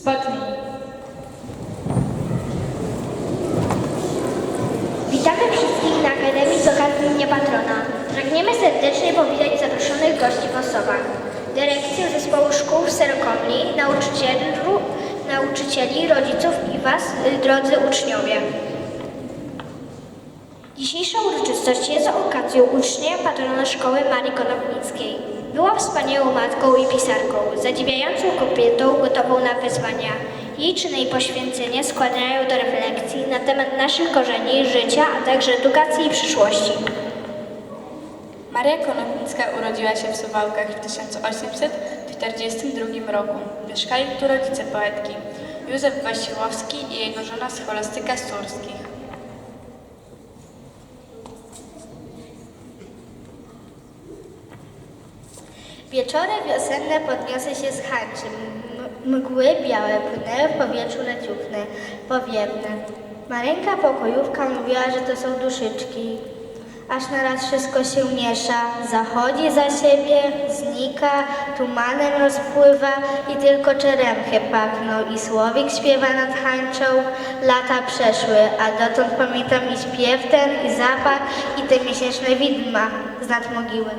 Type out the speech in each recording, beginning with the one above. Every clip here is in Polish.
Spotnij. Witamy wszystkich na Akademii z okazji Dnia Patrona. Pragniemy serdecznie powitać zaproszonych gości w osobach. Dyrekcję Zespołu Szkół w Serokomli, nauczycieli, nauczycieli, rodziców i Was, y, drodzy uczniowie. Dzisiejsza uroczystość jest okazją ucznia patrona szkoły Marii Konopnickiej. Była wspaniałą matką i pisarką, zadziwiającą kobietą gotową na wyzwania. Jej czyny i poświęcenie składają do refleksji na temat naszych korzeni, życia, a także edukacji i przyszłości. Maria Konopnicka urodziła się w Suwałkach w 1842 roku. Mieszkali tu rodzice poetki, Józef Wasiłowski i jego żona Scholastyka Sturskich. Wieczory wiosenne podniosły się z hańczy. Mgły białe płynęły w powietrzu leciówne, powiewne. Mareńka pokojówka mówiła, że to są duszyczki. Aż naraz wszystko się miesza, zachodzi za siebie, znika, tumanem rozpływa i tylko czeremchy pachną i słowik śpiewa nad hańczą. Lata przeszły, a dotąd pamiętam i śpiew ten, i zapach, i te miesięczne widma z nad mogiły.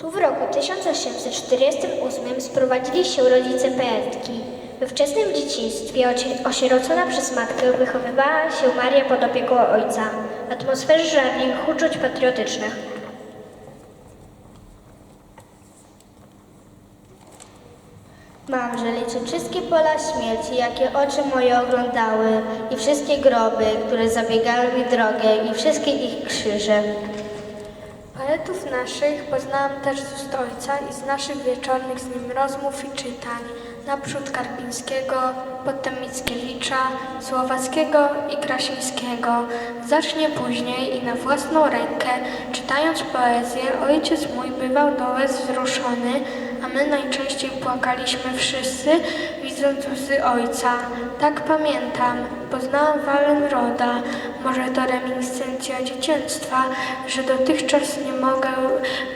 Tu w roku 1848 sprowadzili się rodzice poetki. We wczesnym dzieciństwie osierocona przez matkę wychowywała się Maria pod opieką ojca w atmosferze żadnych uczuć patriotycznych. Mam, że liczę wszystkie pola śmierci, jakie oczy moje oglądały i wszystkie groby, które zabiegały mi drogę i wszystkie ich krzyże. Poetów naszych poznałam też z ust ojca i z naszych wieczornych z nim rozmów i czytań. Naprzód Karpińskiego, potem Mickiewicza, Słowackiego i Krasińskiego. Zacznie później i na własną rękę, czytając poezję, ojciec mój bywał do łez wzruszony, a my najczęściej płakaliśmy wszyscy, widząc łzy ojca. Tak pamiętam, poznałam Wallenroda, może to reminiscencja dzieciństwa, że dotychczas nie mogę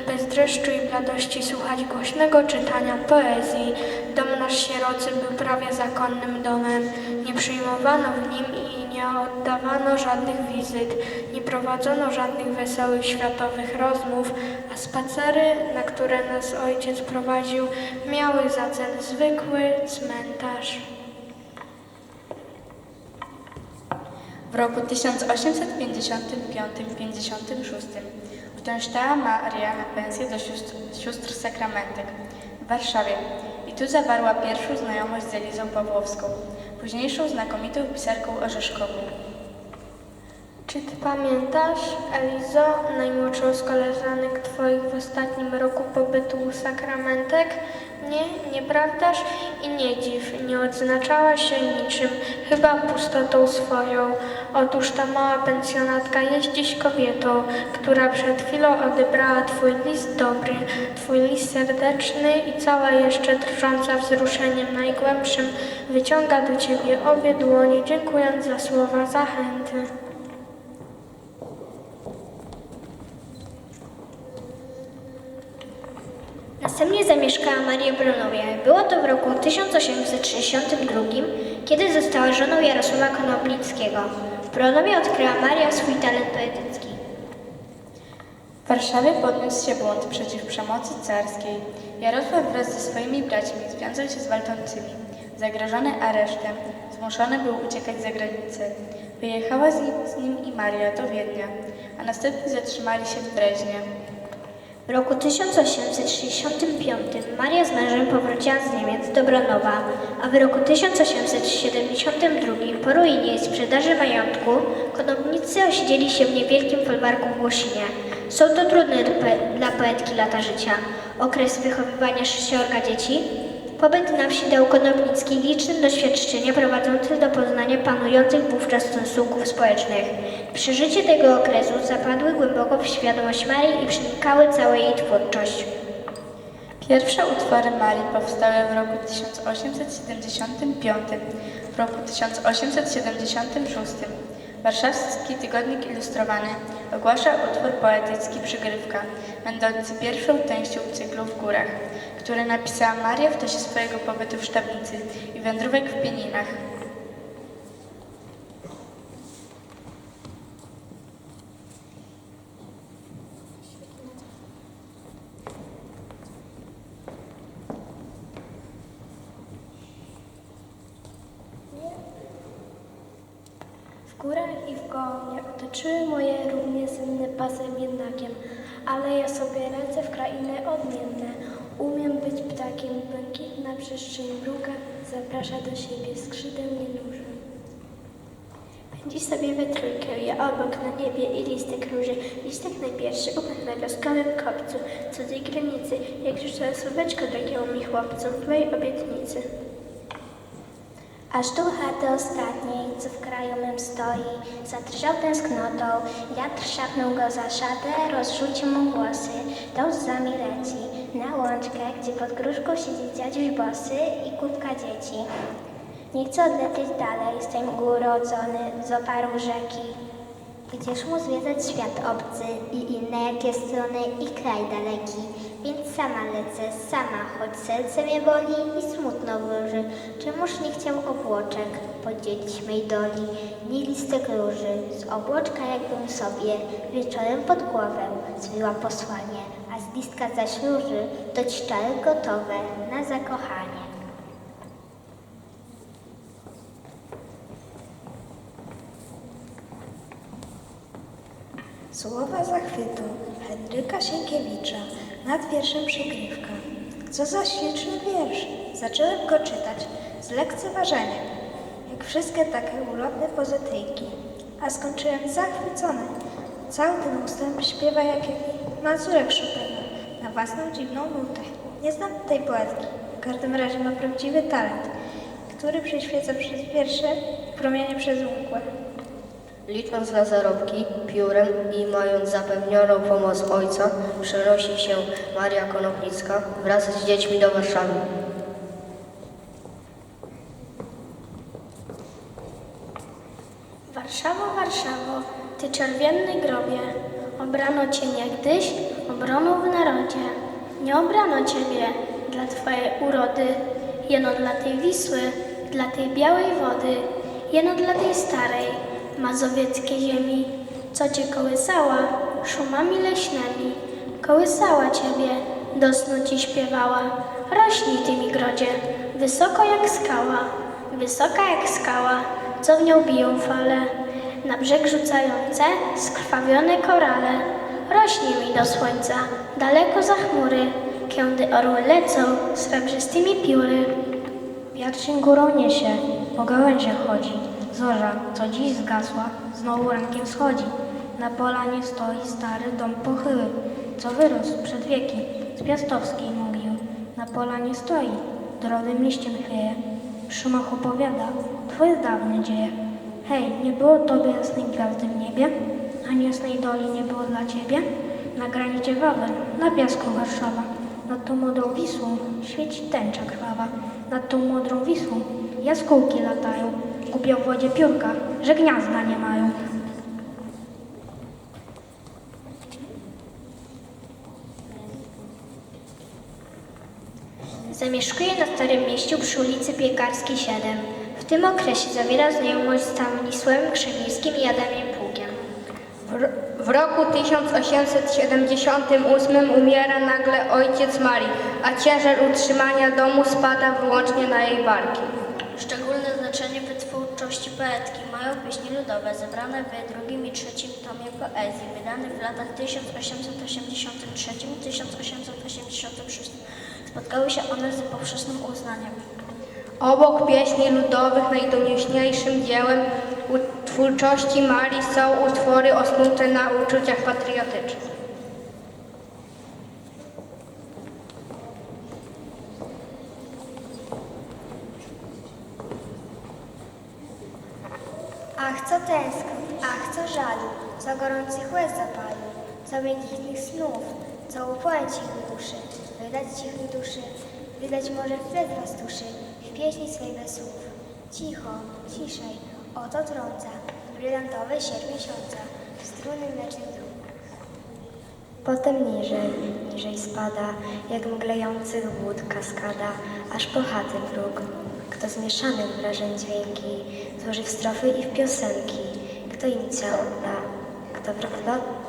bez dreszczu i bladości słuchać głośnego czytania poezji. Dom nasz sierocy był prawie zakonnym domem. Nie przyjmowano w nim i nie oddawano żadnych wizyt, nie prowadzono żadnych wesołych światowych rozmów, a spacery, na które nas ojciec prowadził, miały za cel zwykły cmentarz. W roku 1855-56 uczęszczała Maria na pensję do sióstr, Sakramentek w Warszawie i tu zawarła pierwszą znajomość z Elizą Pawłowską, późniejszą znakomitą pisarką Orzeszkową. Czy ty pamiętasz, Elizo, najmłodszą z koleżanek twoich w ostatnim roku pobytu u sakramentek? Nie, nieprawdaż? I nie dziw, nie odznaczała się niczym, chyba pustotą swoją. Otóż ta mała pensjonatka jest dziś kobietą, która przed chwilą odebrała twój list dobry, twój list serdeczny i cała jeszcze drżąca wzruszeniem najgłębszym wyciąga do ciebie obie dłonie, dziękując za słowa zachęty. Następnie zamieszkała Maria Bronowie. Było to w roku 1862, kiedy została żoną Jarosława Konopnickiego. W Bronowie odkryła Maria swój talent poetycki. W Warszawie podniósł się bunt przeciw przemocy carskiej. Jarosław wraz ze swoimi braćmi związał się z walczącymi. Zagrożony aresztem, zmuszony był uciekać za granicę. Wyjechała z nim, z nim i Maria do Wiednia, a następnie zatrzymali się w Breźnie. W roku 1865 Maria z mężem powróciła z Niemiec do Bronowa, a w roku 1872 po ruinie i sprzedaży majątku konopnicy osiedzieli się w niewielkim folwarku w Głosinie. Są to trudne dla poetki lata życia. Okres wychowywania sześciorga dzieci, Pobyt na wsi dał Konopnicki liczne doświadczenia prowadzące do poznania panujących wówczas stosunków społecznych. Przeżycie tego okresu zapadły głęboko w świadomość Marii i przenikały całą jej twórczość. Pierwsze utwory Marii powstały w roku 1875, w roku 1876. Warszawski Tygodnik Ilustrowany ogłasza utwór poetycki Przygrywka, będący pierwszą częścią cyklu w górach, który napisała Maria w czasie swojego pobytu w Sztabnicy i wędrówek w Pieninach. Górach i w gołonie otoczyły moje równie senne pasem jednakiem, ale ja sobie ręce w krainy odmienne. Umiem być ptakiem, błękitna przestrzeń mruga zaprasza do siebie, skrzydeł nie nuży. Pędzi sobie we trójkę, ja obok na niebie i listek róży. Listek najpierwszy upadł na wioskowym kopcu, cudzej granicy, jak rzucała słóweczko drogiemu mi chłopcu w mojej obietnicy. Aż tu chaty ostatniej, co w kraju mym stoi, zadrżał tęsknotą, wiatr szapnął go za szatę, rozrzucił mu włosy, do łzami leci, na łączkę, gdzie pod gruszką siedzi dziadziuś bosy i kubka dzieci. Nie chce odlecieć dalej mgły urodzony, z oparu rzeki, Gdzież mu zwiedzać świat obcy i inne jakie strony i kraj daleki. Więc sama lecę, sama, choć serce mnie boli i smutno wróży. Czemuż nie chciał obłoczek podzielić mej doli, nie listek róży. Z obłoczka jakbym sobie wieczorem pod głowę zwiła posłanie, a z listka zaś róży to czary gotowe na zakochanie. Słowa zachwytu Henryka Sienkiewicza nad wierszem Przygrywka. Co za śliczny wiersz! Zacząłem go czytać z lekceważeniem, jak wszystkie takie ulotne pozytyjki, a skończyłem zachwycony. Cały ten ustęp śpiewa jak Mazurek Chopina na własną dziwną nutę. Nie znam tej poetki, w każdym razie ma prawdziwy talent, który przyświeca przez wiersze promienie przez mgłę. Licząc na zarobki piórem i mając zapewnioną pomoc ojca, przenosi się Maria Konopnicka wraz z dziećmi do Warszawy. Warszawo, Warszawo, ty czerwienny grobie, obrano cię niegdyś obroną w narodzie. Nie obrano ciebie dla twojej urody, jeno dla tej Wisły, dla tej białej wody, jeno dla tej starej, mazowieckiej ziemi, co cię kołysała? Szumami leśnymi, kołysała ciebie, do snu ci śpiewała. Rośnij ty mi grodzie, wysoko jak skała, wysoka jak skała, co w nią biją fale, na brzeg rzucające skrwawione korale. Rośnij mi do słońca, daleko za chmury, kiedy orły lecą srebrzystymi pióry. Wiatr się górą niesie, po gałęziach chodzi. Zorza, co dziś zgasła, znowu rankiem schodzi. Na polanie stoi stary dom pochyły, co wyrósł przed wieki z piastowskiej mogiły. Na polanie stoi, drobnym liściem chwieje. Szumach opowiada, twoje dawne dzieje. Hej, nie było tobie jasnej gwiazdy w niebie? Ani jasnej doli nie było dla ciebie? Na granicie Wawel, na piasku Warszawa. Nad tą młodą Wisłą świeci tęcza krwawa. Nad tą mądrą Wisłą jaskółki latają. Gubią w wodzie piórka, że gniazda nie mają. Zamieszkuje na Starym Mieściu przy ulicy Piekarskiej 7. W tym okresie zawiera znajomość z Stanisławem Krzewińskim i Adamiem Pługiem. W roku 1878 umiera nagle ojciec Marii, a ciężar utrzymania domu spada wyłącznie na jej barki. Twórczości poetki mają pieśni ludowe zebrane w drugim i trzecim tomie poezji, wydany w latach 1883-1886. Spotkały się one z powszechnym uznaniem. Obok pieśni ludowych najdoniośniejszym dziełem twórczości Marii są utwory osnute na uczuciach patriotycznych. Ach, co tęsknot, ach, co żalu, co gorących łez zapalił, co miękich snów, co upłoń cichej duszy, wydać cichej duszy, wydać może wnet was duszy, w pieśni swej bez słów. Cicho, ciszej, oto trąca, brylantowy sierp miesiąca, struny mlecznych dróg. Potem niżej, niżej spada, jak mglejących wód kaskada, aż po chaty próg. Kto zmieszanych wrażeń dźwięki. Złoży w strofy i w piosenki, kto im ciało da, kto rozlot,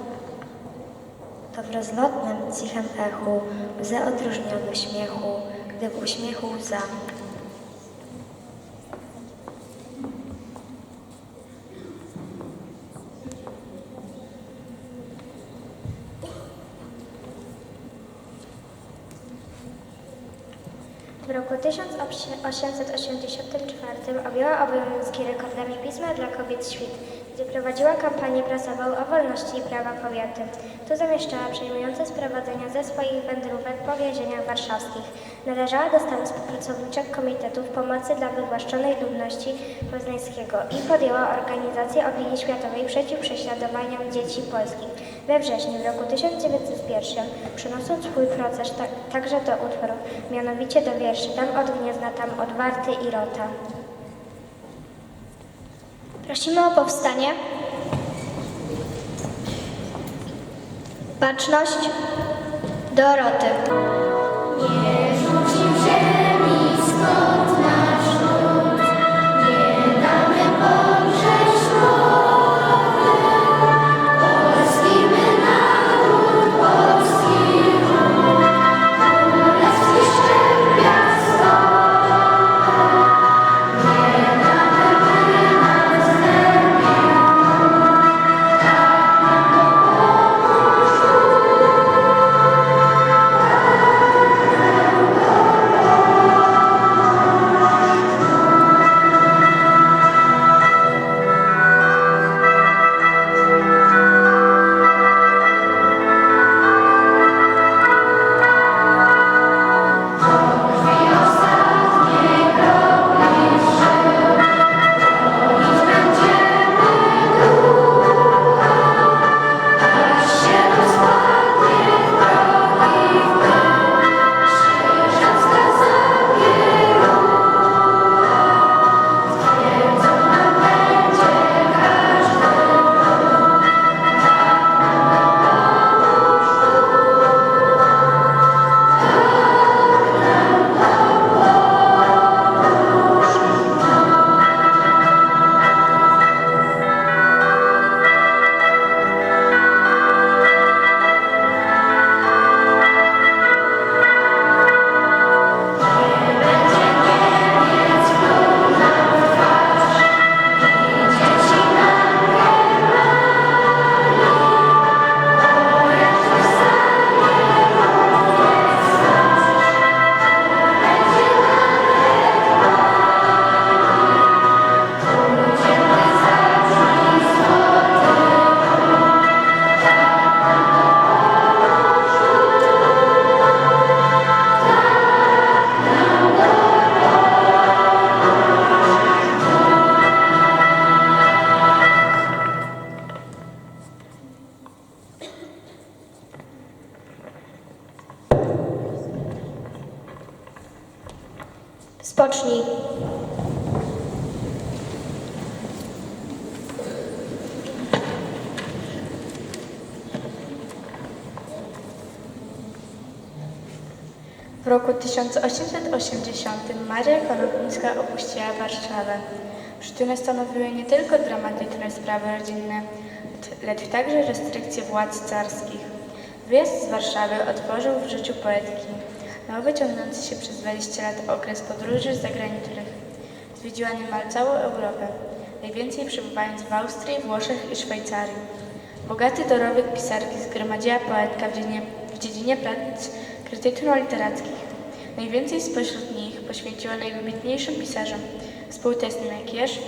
to w rozlotnym, cichym echu łzę odróżniony śmiechu, gdy w uśmiechu łza. W roku 1884 objęła obowiązki rekordami pisma dla kobiet świt, gdzie prowadziła kampanię prasową o wolności i prawa kobiety. Tu zamieszczała przejmujące sprowadzenia ze swoich wędrówek po więzieniach warszawskich. Należała do stanu współpracowniczek Komitetów Pomocy dla Wywłaszczonej Ludności Poznańskiego i podjęła organizację opinii światowej przeciw prześladowaniom dzieci polskich. We wrześniu w roku 1901 przynosząc swój proces ta, także do utworów, mianowicie do wierszy Tam od gniazda, tam od warty i rota. Prosimy o powstanie. Baczność. Doroty. Spocznij. W roku 1880 Maria Konopnicka opuściła Warszawę. Przyczyny stanowiły nie tylko dramatyczne sprawy rodzinne, lecz także restrykcje władz carskich. Wyjazd z Warszawy otworzył w życiu poetki ciągnący się przez 20 lat okres podróży zagranicznych. Zwiedziła niemal całą Europę, najwięcej przebywając w Austrii, Włoszech i Szwajcarii. Bogaty dorobek pisarki zgromadziła poetka w dziedzinie, w dziedzinie prac krytyczno-literackich. Najwięcej spośród nich poświęciła najwybitniejszym pisarzom współczesnym jak Jerz,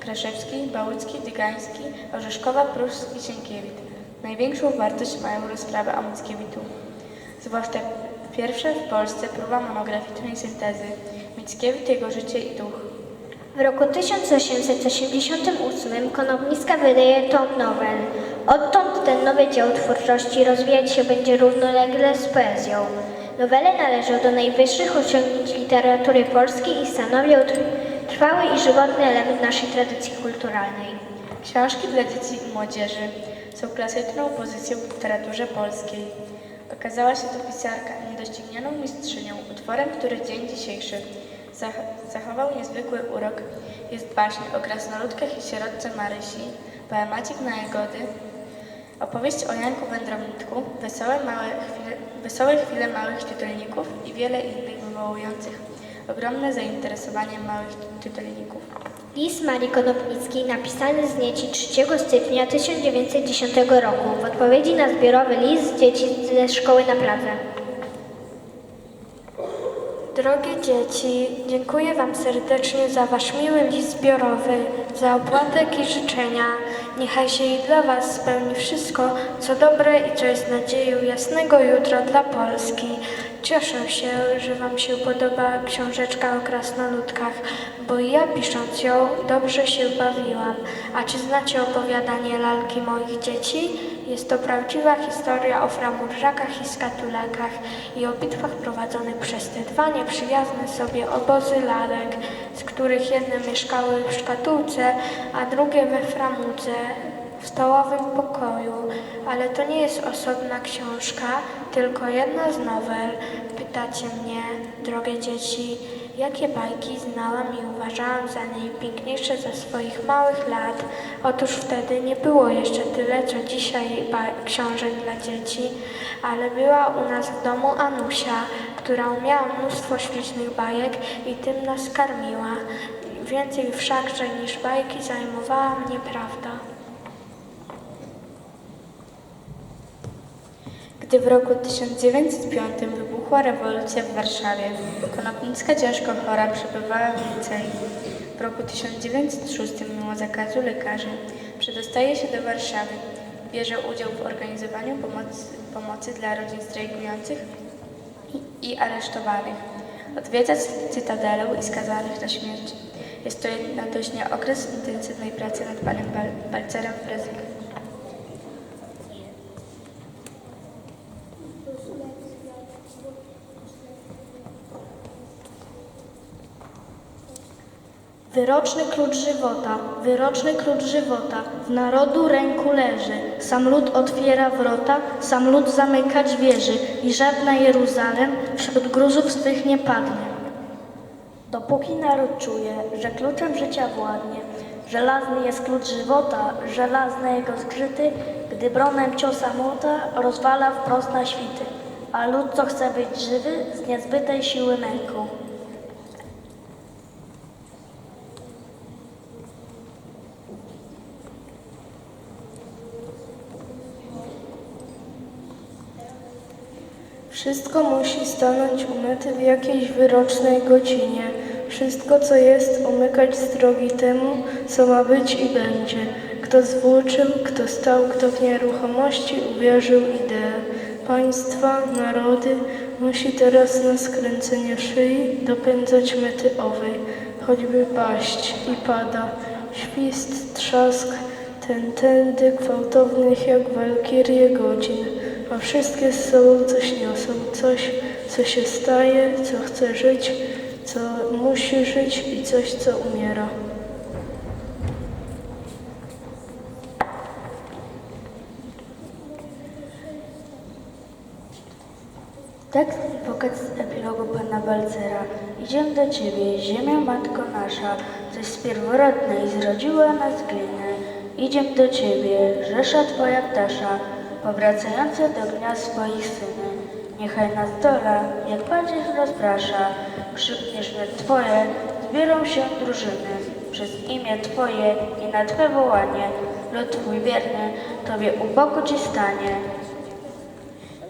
Kraszewski, Bałucki, Dygański, Orzeszkowa, Pruszki, Sienkiewicz. Największą wartość mają rozprawy o Mickiewiczu, zwłaszcza pierwsza w Polsce próba monograficznej syntezy Mickiewicz, jego życie i duch. W roku 1888 Konopnicka wydaje tom nowel. Odtąd ten nowy dział twórczości rozwijać się będzie równolegle z poezją. Nowele należą do najwyższych osiągnięć literatury polskiej i stanowią tr- trwały i żywotny element naszej tradycji kulturalnej. Książki dla dzieci i młodzieży są klasyczną pozycją w literaturze polskiej. Okazała się to pisarka niedoścignioną mistrzynią, utworem, który dzień dzisiejszy zach- zachował niezwykły urok. Jest baśń o krasnoludkach i sierotce Marysi, poemacik na jagody, opowieść o Janku Wędrowniczku, wesołe, małe chwile, wesołe chwile małych czytelników i wiele innych wywołujących ogromne zainteresowanie małych czytelników. List Marii Konopnickiej napisany z nieci 3 stycznia 1910 roku w odpowiedzi na zbiorowy list dzieci ze szkoły na Pradze. Drogie dzieci, dziękuję Wam serdecznie za Wasz miły list zbiorowy, za opłatek i życzenia. Niechaj się i dla Was spełni wszystko, co dobre i co jest nadzieją jasnego jutra dla Polski. Cieszę się, że Wam się podoba książeczka o krasnoludkach, bo ja pisząc ją dobrze się bawiłam. A czy znacie opowiadanie lalki moich dzieci? Jest to prawdziwa historia o framurżakach i skatulakach i o bitwach prowadzonych przez te dwa nieprzyjazne sobie obozy lalek, z których jedne mieszkały w szkatułce, a drugie we framudze, w stołowym pokoju. Ale to nie jest osobna książka, tylko jedna z nowel. Pytacie mnie, drogie dzieci, jakie bajki znałam i uważałam za najpiękniejsze ze swoich małych lat. Otóż wtedy nie było jeszcze tyle, co dzisiaj książek dla dzieci, ale była u nas w domu Anusia, która umiała mnóstwo ślicznych bajek i tym nas karmiła. Więcej wszakże niż bajki zajmowała mnie prawda. Gdy w roku 1905 wybuchła rewolucja w Warszawie, Konopnicka ciężko chora przebywała w liceum. W roku 1906 mimo zakazu lekarzy przedostaje się do Warszawy. Bierze udział w organizowaniu pomocy, pomocy dla rodzin strajkujących i, i aresztowanych. Odwiedza cytadelę i skazanych na śmierć. Jest to jednocześnie okres intensywnej pracy nad panem Bal- Balcerem w Wyroczny klucz żywota, wyroczny klucz żywota, w narodu ręku leży. Sam lud otwiera wrota, sam lud zamykać wierzy i żadna Jeruzalem wśród gruzów swych nie padnie. Dopóki naród czuje, że kluczem życia władnie, żelazny jest klucz żywota, żelazne jego zgrzyty, gdy bronem ciosa młota rozwala wprost na świty, a lud, co chce być żywy, z niezbytej siły męką. Wszystko musi stanąć umyte w jakiejś wyrocznej godzinie. Wszystko, co jest, umykać z drogi temu, co ma być i będzie. Kto zwłóczył, kto stał, kto w nieruchomości uwierzył ideę. Państwa, narody, musi teraz na skręcenie szyi dopędzać mety owej, choćby paść i pada, świst, trzask, ten tędy gwałtownych jak walkirie godzin, a wszystkie z sobą coś niosą, coś, co się staje, co chce żyć, co musi żyć i coś, co umiera. Tekst pokaz z epilogu pana Balcera. Idziemy do ciebie, ziemia matko nasza, coś z pierworodnej zrodziła nas gliny. Idziem do ciebie, rzesza twoja ptasza, powracająca do gniazd swoich syny. Niechaj nas dola, jak pacierz rozprasza, krzykniesz na twoje, zbiorą się drużyny. Przez imię twoje i na twe wołanie, lud twój wierny, tobie u boku ci stanie.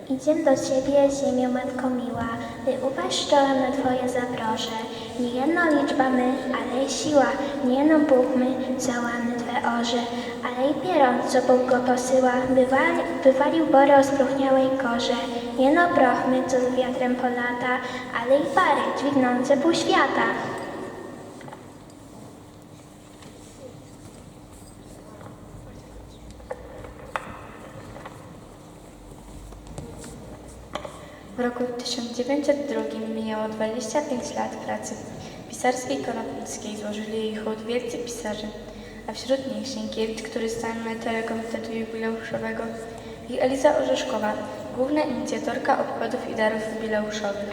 Idziem do Ciebie, ziemio Matko miła, by upaść czołem na Twoje zabroże. Nie jedno liczba my, ale siła, nie jedno Bóg my, załamy Twe orze, ale i pieron, co Bóg go posyła, bywali, wywalił bory o spróchniałej korze. Nie jedno proch my, co z wiatrem polata, ale i pary, dźwignące pół świata. W roku 1902 minęło 25 lat pracy pisarskiej konopnickiej. Złożyli jej hołd wielcy pisarze, a wśród nich Sienkiewicz, który na czele Komitetu Jubileuszowego i Eliza Orzeszkowa, główna inicjatorka obchodów i darów jubileuszowych.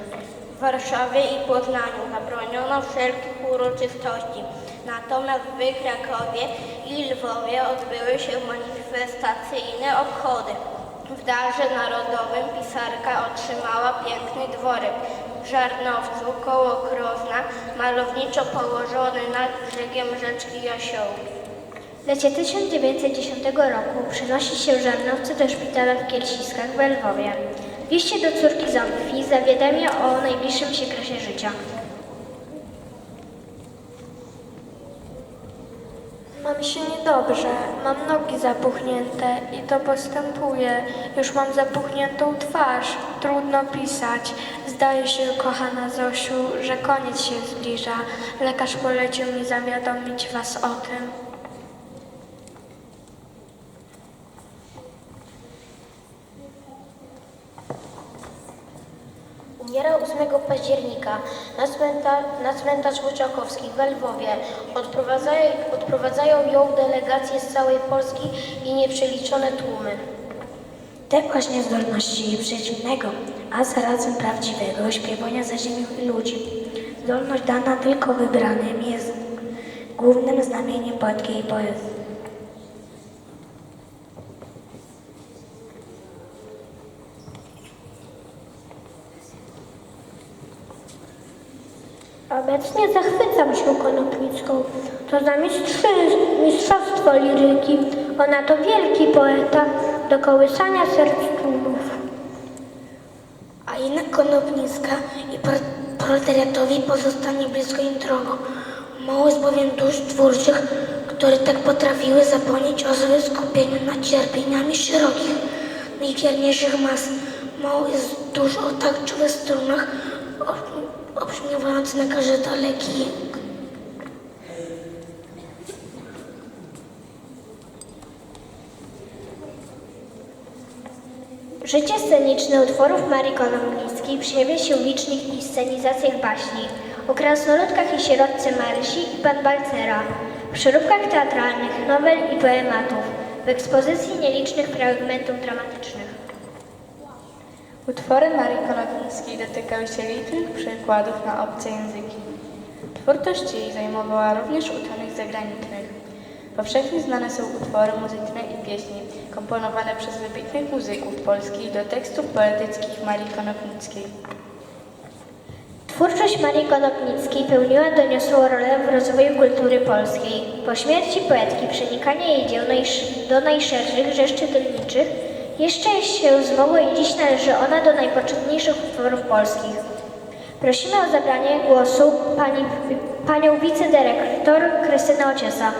W Warszawie i Poznaniu zabroniono wszelkich uroczystości, natomiast w Krakowie i Lwowie odbyły się manifestacyjne obchody. W Darze Narodowym pisarka otrzymała piękny dworek. W Żarnowcu koło Krosna, malowniczo położony nad brzegiem rzeczki Jasiołki. W lecie 1910 roku przenosi się Żarnowcy do szpitala w Kielsiskach w Lwowie. W liście do córki Zofii zawiadamia o najbliższym się życia. Mam się niedobrze, mam nogi zapuchnięte i to postępuje. Już mam zapuchniętą twarz, trudno pisać. Zdaje się, kochana Zosiu, że koniec się zbliża. Lekarz polecił mi zawiadomić was o tym. Umiera 8 października na, cmentarz, na cmentarz Łyczakowski w Lwowie. Odprowadzają, odprowadzają ją delegacje z całej Polski i nieprzeliczone tłumy. Te właśnie zdolności przeciwnego, a zarazem prawdziwego śpiewania i ludzi. Zdolność dana tylko wybranym jest głównym znamieniem poetki i poezji. Obecnie zachwycam się Konopnicką. To za mistrzy, mistrzostwo liryki. Ona to wielki poeta do kołysania serc tłumów. A jednak Konopnicka i proletariatowi pozostanie blisko im drogo. Mało jest bowiem dusz twórczych, które tak potrafiły zapomnieć o swoim skupieniu nad cierpieniami szerokich, najwierniejszych mas. Mało jest dusz o tak strunach, ob- obrzmiewając na każdy daleki. Życie sceniczne utworów Marii Konopnickiej przejawia się w licznych inscenizacjach baśni, o krasnoludkach i sierotce Marysi i Pan Balcera, w przeróbkach teatralnych, nowel i poematów, w ekspozycji nielicznych fragmentów dramatycznych. Utwory Marii Konopnickiej dotykały się licznych przykładów na obce języki. Twórczość jej zajmowała również uczonych zagranicznych. Powszechnie znane są utwory muzyczne i pieśni, komponowane przez wybitnych muzyków polskich do tekstów poetyckich Marii Konopnickiej. Twórczość Marii Konopnickiej pełniła doniosłą rolę w rozwoju kultury polskiej. Po śmierci poetki przenikanie jej dzieł do najszerszych rzesz czytelniczych jeszcze się zwoło i dziś należy ona do najpoczętniejszych utworów polskich. Prosimy o zabranie głosu pani, panią wicedyrektor Krystynę Ociesa.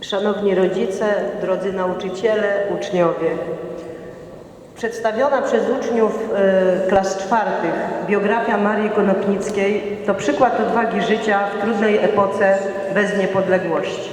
Szanowni rodzice, drodzy nauczyciele, uczniowie. Przedstawiona przez uczniów e, klas czwartych biografia Marii Konopnickiej to przykład odwagi życia w trudnej epoce bez niepodległości.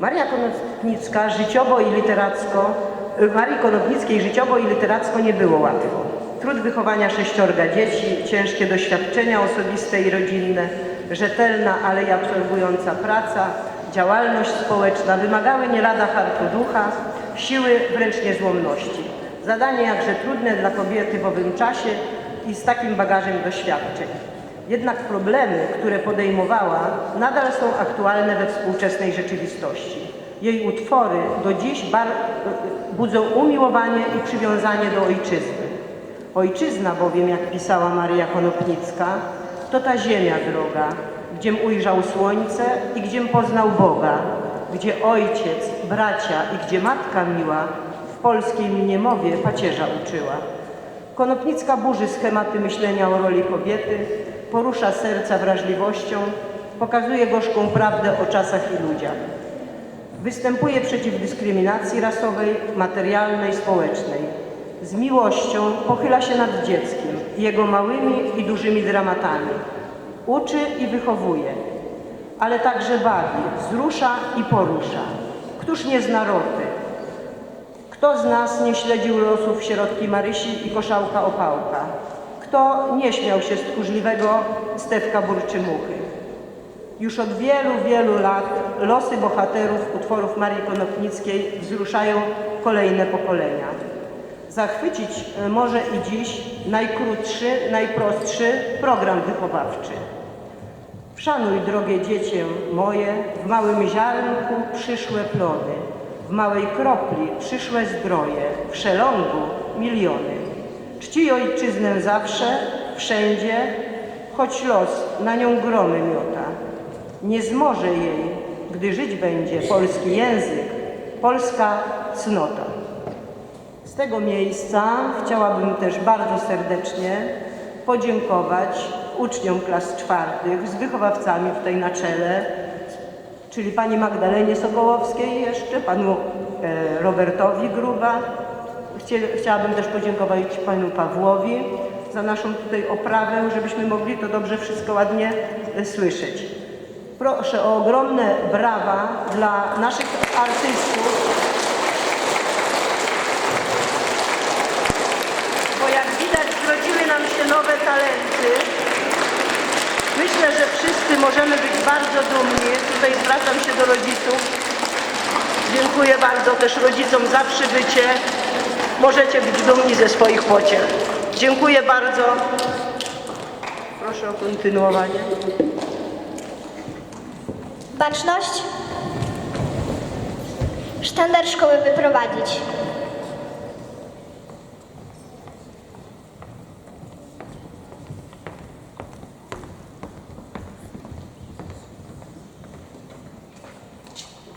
Maria Konopnicka życiowo i literacko, e, Marii Konopnickiej życiowo i literacko nie było łatwo. trud wychowania sześciorga dzieci, ciężkie doświadczenia osobiste i rodzinne, rzetelna, ale i absorbująca praca, działalność społeczna wymagały nie lada hartu ducha, siły wręcz niezłomności. Zadanie jakże trudne dla kobiety w owym czasie i z takim bagażem doświadczeń. Jednak problemy, które podejmowała, nadal są aktualne we współczesnej rzeczywistości. Jej utwory do dziś budzą umiłowanie i przywiązanie do ojczyzny. Ojczyzna bowiem, jak pisała Maria Konopnicka, to ta ziemia droga, gdziem ujrzał słońce i gdziem poznał Boga, gdzie ojciec, bracia i gdzie matka miła polskiej Niemowie pacierza uczyła. Konopnicka burzy schematy myślenia o roli kobiety, porusza serca wrażliwością, pokazuje gorzką prawdę o czasach i ludziach. Występuje przeciw dyskryminacji rasowej, materialnej, społecznej. Z miłością pochyla się nad dzieckiem, jego małymi i dużymi dramatami. Uczy i wychowuje, ale także bawi, wzrusza i porusza. Któż nie zna roty? Kto z nas nie śledził losów sierotki Marysi i koszałka Opałka? Kto nie śmiał się z tchórzliwego Stefka Burczymuchy? Już od wielu, wielu lat losy bohaterów utworów Marii Konopnickiej wzruszają kolejne pokolenia. Zachwycić e, może i dziś najkrótszy, najprostszy program wychowawczy. Szanuj, drogie dziecię moje, w małym ziarnku przyszłe plony, w małej kropli przyszłe zdroje, w szelągu miliony. Czci ojczyznę zawsze, wszędzie, choć los na nią gromy miota. Nie zmoże jej, gdy żyć będzie polski język, polska cnota. Z tego miejsca chciałabym też bardzo serdecznie podziękować uczniom klas czwartych z wychowawcami tutaj na czele, czyli pani Magdalenie Sokołowskiej jeszcze, panu e, Robertowi Gruba. Chcie- Chciałabym też podziękować panu Pawłowi za naszą tutaj oprawę, żebyśmy mogli to dobrze wszystko ładnie e, słyszeć. Proszę o ogromne brawa dla naszych artystów. bo jak widać zrodziły nam się nowe talenty. Myślę, że wszyscy możemy być bardzo dumni. Tutaj zwracam się do rodziców. Dziękuję bardzo też rodzicom za przybycie. Możecie być dumni ze swoich pociech. Dziękuję bardzo. Proszę o kontynuowanie. Baczność. Sztandar szkoły wyprowadzić.